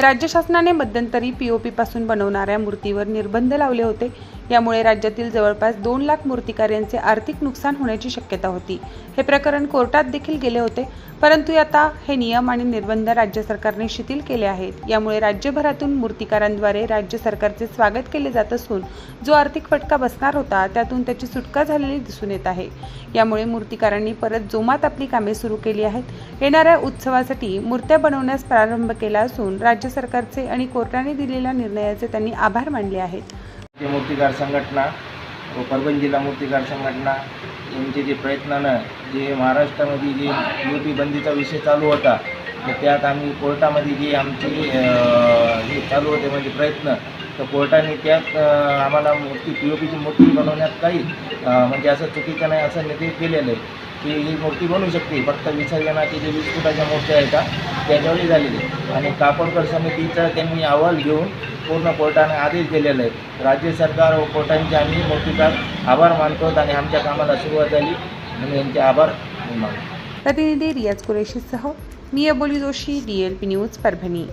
राज्य शासनाने मध्यंतरी पीओपी पासून बनवणाऱ्या मूर्तीवर निर्बंध लावले होते. यामुळे राज्यातील जवळपास दोन लाख मूर्तिकारांचे आर्थिक नुकसान होण्याची शक्यता होती. हे प्रकरण कोर्टात देखील गेले होते परंतु आता हे नियम आणि निर्बंध राज्य सरकारने शिथिल केले आहेत. यामुळे राज्यभरातून मूर्तिकारांद्वारे राज्य सरकारचे स्वागत केले जात असून जो आर्थिक फटका बसणार होता त्यातून त्याची सुटका झालेली दिसून येत आहे. यामुळे मूर्तिकारांनी परत जोमात आपली कामे सुरू केली आहेत. येणाऱ्या उत्सवासाठी मूर्त्या बनवण्यास प्रारंभ केला असून राज्य सरकारचे आणि कोर्टाने दिलेल्या निर्णयाचे त्यांनी आभार मानले आहेत. जे मूर्तिकार संघटना व परभणी जिल्हा मूर्तिकार संघटना यांचे जे प्रयत्नानं जे महाराष्ट्रामध्ये जे युवती बंदीचा विषय चालू होता तर त्यात आम्ही कोर्टामध्ये जे आमची हे चालू होते म्हणजे प्रयत्न तर कोर्टाने त्यात आम्हाला मूर्ती पी ओ पीची मूर्ती बनवण्यात काही म्हणजे असं चुकीचं नाही असं निर्देश दिलेलं. आहे की ही मूर्ती बनवू शकते. फक्त विसर्जनाची जे वीस फुटाच्या मूर्त्या आहेत का त्याच्यावरही झालेली आणि कापडकर समितीचा त्यांनी अहवाल घेऊन पूर्ण कोर्टाने आदेश दिलेला आहे राज्य सरकार व कोर्टांचे आम्ही मूर्तिकार आभार मानतो आणि आमच्या कामाला सुरुवात झाली. आणि यांचे आभार मानतो. प्रतिनिधी रियाज कुरेशीसह मी Aboli Joshi D L P news Parbhani.